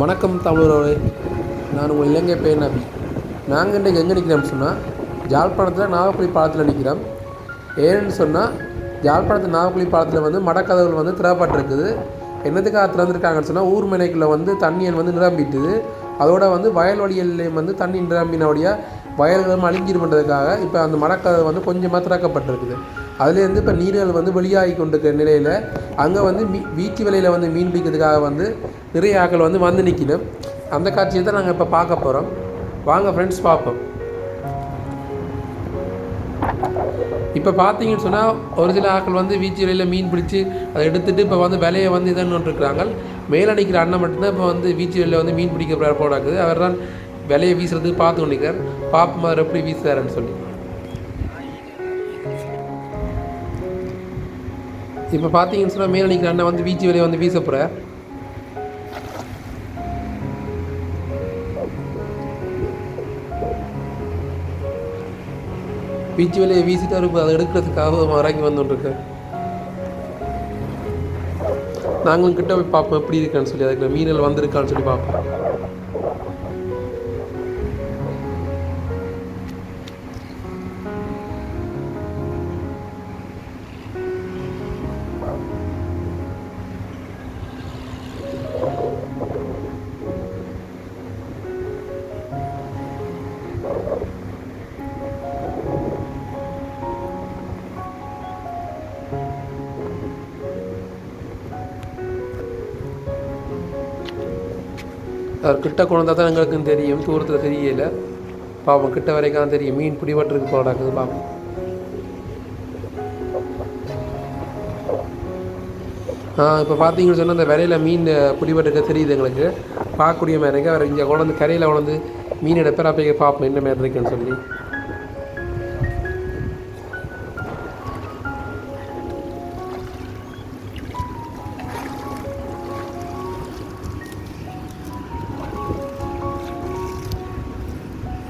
வணக்கம் தமிழர்களே. நான் உங்கள் இலங்கை பேர் நபி நாங்கள் இன்றைக்கு எங்கே நிற்கிறோம்னு சொன்னால் ஜாழ்ப்பாணத்தில் நாகப்பள்ளி பாலத்தில் நிற்கிறோம் ஏன்னு சொன்னால் ஜாழ்ப்பாணத்து நாகப்பள்ளி பாலத்தில் வந்து மடக்கதவுகள் வந்து திறப்பட்டிருக்குது என்னத்துக்காக திறந்துருக்காங்கன்னு சொன்னால் ஊர் மனைக்குள்ளே வந்து தண்ணியல் வந்து நிரம்பிட்டுது. அதோட வந்து வயல்வெளிகள்லேயும் வந்து தண்ணி நிரம்பினோடைய வயல்களும் அழிஞ்சிருமன்றதுக்காக இப்போ அந்த மடக்கதவு வந்து கொஞ்சமாக திறக்கப்பட்டிருக்குது. அதுலேருந்து இப்போ நீர்கள் வந்து வெளியாகி கொண்டிருக்கிற நிலையில் அங்கே வந்து மீ வீட்டு விலையில் வந்து மீன் பிடிக்கிறதுக்காக வந்து நிறைய ஆட்கள் வந்து வந்து நிற்கணும் அந்த காட்சியை தான் நாங்கள் இப்போ பார்க்க போகிறோம் வாங்க ஃப்ரெண்ட்ஸ் பார்ப்போம். இப்போ பார்த்தீங்கன்னு சொன்னால் ஒரு சில ஆட்கள் வந்து வீச்சு விலையில் மீன் பிடிச்சி அதை எடுத்துகிட்டு இப்போ வந்து விலையை வந்து இதன்னு இருக்கிறாங்க மேலே நிற்கிற அண்ணன் மட்டும்தான் இப்போ வந்து வீச்சு விலையில் வந்து மீன் பிடிக்க போடாக்குது அவர் தான் விலையை வீசுறதுக்கு பார்த்து கொண்டிருக்கார். பார்ப்போம் அவர் எப்படி வீசுறாருன்னு சொல்லி. இப்போ பார்த்தீங்கன்னு சொன்னால் மேலே நிற்கிற அண்ணன் வந்து வீச்சு வெளியே வந்து வீச போகிற பீச்சு வலையை வீசிட்டா அவர் அதை எடுக்கிறதுக்காக இறங்கி வந்துட்டுருக்கு. நாங்களும் கிட்ட போய் பார்ப்போம் எப்படி இருக்கான்னு சொல்லி அதுக்கு மீனல் வந்திருக்கான்னு சொல்லி பார்ப்போம். அவர் கிட்ட கொண்டு தான் எங்களுக்கும் தெரியும். தூரத்தில் தெரியல. பாவம் கிட்ட வரைக்கும் தெரியும். மீன் பிடிபட்டுருக்கு போடாக்குது பாப்போம் ஆ இப்போ பார்த்தீங்கன்னு சொன்னால் அந்த விலையில் மீன் பிடிபட்டுருக்க தெரியுது எங்களுக்கு. பார்க்கக்கூடிய மாதிரி எங்கே அவர் இங்கே கொண்டு கரையில் கொண்டு மீன் எடுப்பார் அப்போ பார்ப்போம். என்ன மாதிரி இருக்குன்னு சொல்லி.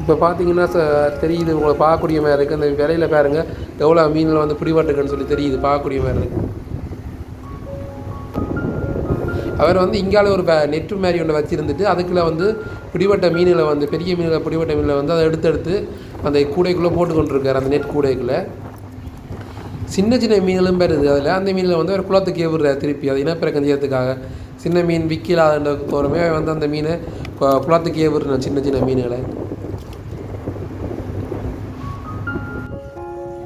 இப்போ பார்த்தீங்கன்னா ச தெரியுது. உங்களை பார்க்கக்கூடிய மாதிரி இருக்குது அந்த விலையில் பாருங்க. எவ்வளோ மீனில் வந்து பிடிபட்டுருக்குன்னு சொல்லி தெரியுது. பார்க்கக்கூடிய மாதிரி இருக்குது அவர் வந்து இங்கால ஒரு நெட்டு மாதிரி ஒன்று வச்சுருந்துட்டு அதுக்குள்ளே வந்து பிடிபட்ட மீன்களை வந்து பெரிய மீன்களை பிடிபட்ட மீன்களை வந்து அதை எடுத்து எடுத்து அந்த கூடைக்குள்ளே போட்டுக்கொண்டிருக்கார் அந்த நெட் கூடைக்குள்ளே. சின்ன சின்ன மீன்களும் வருது அதில் அந்த மீனில் வந்து அவர் குளத்துக்கு ஏவுறாரு திருப்பி. அது இனப்பெருக்கம் செய்யறதுக்காக சின்ன மீன் விற்கலாத தோறமே வந்து அந்த மீனை குளத்துக்கு விடுறேன் சின்ன சின்ன மீன்களை.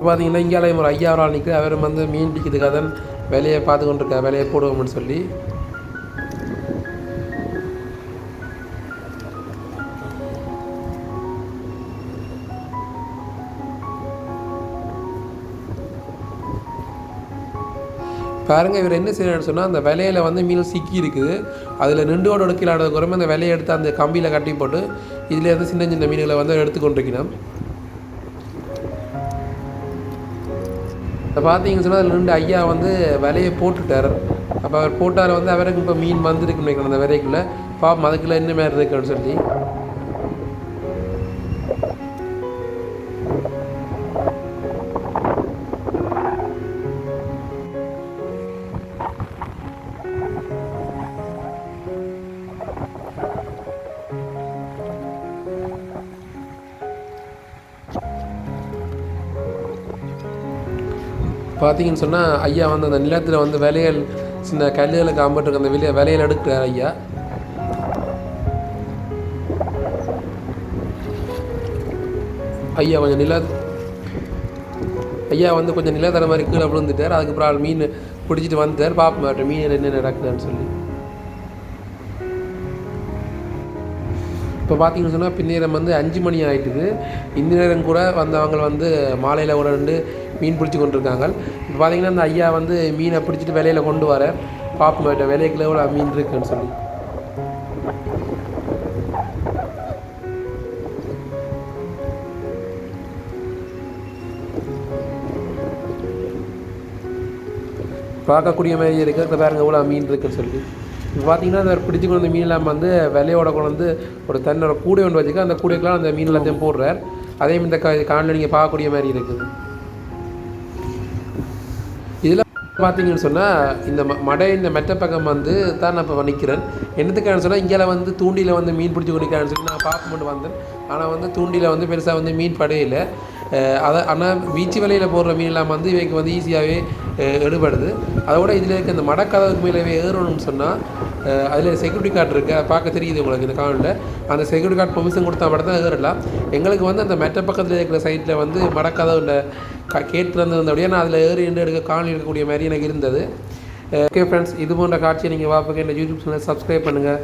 பார்த்தீங்கன்னா இங்கே ஒரு ஐயாயிரம் ஒரு ஆள் அவர் வந்து மீன் பிடிக்கிறதுக்காக தான் வேலையை பார்த்து கொண்டிருக்கார் வேலையை போடுவோம்னு சொல்லி. பாருங்க இவர் என்ன செய்யறாருன்னு சொன்னால் அந்த விலையில வந்து மீன் சிக்கி இருக்குது. அதில் நின்றோட எடுக்கலாட குறைமே அந்த விலையை எடுத்து அந்த கம்பியில் கட்டி போட்டு இதில் வந்து சின்ன சின்ன மீன்களை வந்து எடுத்து இப்போ பார்த்தீங்கன்னு சொன்னால் அதில் ரெண்டு ஐயா வந்து விலையை போட்டுட்டார். அப்போ அவர் போட்டார் வந்து அவருக்கு இப்போ மீன் வந்துருக்குன்னு நினைக்கிறேன் அந்த விலைக்குள்ளே. பாப்போம் அதுக்குள்ளே என்ன மாதிரி இருக்குன்னு சொல்லி. பார்த்தீங்கன்னு சொன்னால் ஐயா வந்து அந்த நிலத்தில் வந்து விலையல் சின்ன கல்லுகளுக்கு அம்பட்டுருக்கு அந்த வெளியே விலையில் எடுக்கிறார் ஐயா. ஐயா கொஞ்சம் நில ஐயா வந்து கொஞ்சம் நிலத்தர மாதிரி கீழே விழுந்துட்டார். அதுக்கப்புறம் ஆள் மீன் பிடிச்சிட்டு வந்துட்டார். பார்ப்போம் அவர்கிட்ட மீன் என்ன நடக்குதுன்னு சொல்லி. இப்போ பார்த்தீங்கன்னு சொன்னால் பின்னேரம் வந்து அஞ்சு மணி ஆகிட்டுது இந்த நேரம் கூட வந்தவங்க வந்து மாலையில் உடனே ரெண்டு மீன் பிடிச்சி கொண்டிருக்காங்க. இப்போ பார்த்தீங்கன்னா அந்த ஐயா வந்து மீனை பிடிச்சிட்டு விலையில கொண்டு வர பாப்போம் அவர்கிட்ட விலைக்குள்ள எவ்வளோ மீன் இருக்குன்னு சொல்லி. பார்க்கக்கூடிய மாதிரி இருக்குது இந்த பாருங்க எவ்வளோ மீன் இருக்குன்னு சொல்லி. இப்போ பார்த்தீங்கன்னா அந்த பிடிச்சி கொண்டு வந்த மீன் வந்து விலையோட கொண்டு வந்து ஒரு தன்னோட கூடை ஒன்று வச்சுக்க அந்த கூடைக்கெல்லாம் அந்த மீன் எல்லாத்தையும் போடுறார். அதே மாதிரி இந்த க காணில் நீங்கள் பார்க்கக்கூடிய மாதிரி இருக்குது. பார்த்தீங்கன்னு சொன்னால் இந்த ம மடை இந்த மெட்ட பக்கம் வந்து தான் நான் இப்போ நிற்கிறேன் என்னத்துக்கான சொன்னால் இங்கே வந்து தூண்டியில் வந்து மீன் பிடிச்சி கொண்டிருக்கான்னு சொல்லி நான் பார்க்க மட்டும் வந்தேன். ஆனால் வந்து தூண்டியில் வந்து பெருசாக வந்து மீன் படையில. அதை ஆனால் பீச்சு வலையில் போடுற மீன்லாம் வந்து இவைக்கு வந்து ஈஸியாகவே எடுபடுது. அதோட இதில் இருக்க இந்த மடக்கதவுக்கு மேலே ஏறணும்னு சொன்னால் அதில் செக்யூரிட்டி கார்டு இருக்குது அதை பார்க்க தெரியுது உங்களுக்கு இந்த காவலில் அந்த செக்யூரிட்டி கார்டு பெர்மிஷன் கொடுத்தா மட்டும் தான் ஏறலாம். எங்களுக்கு வந்து அந்த மெட்ட பக்கத்தில் இருக்கிற சைட்டில் வந்து மடக்கதவில் க கேட் திறந்திருந்தபடியே நான் அதில் ஏறி நின்று எடுக்க காணொலி எடுக்கக்கூடிய மாதிரி எனக்கு இருந்தது. ஓகே ஃப்ரெண்ட்ஸ் இது போன்ற காட்சியை நீங்கள் பார்ப்பீங்க. இந்த யூடியூப் சேனல் சப்ஸ்கிரைப் பண்ணுங்கள்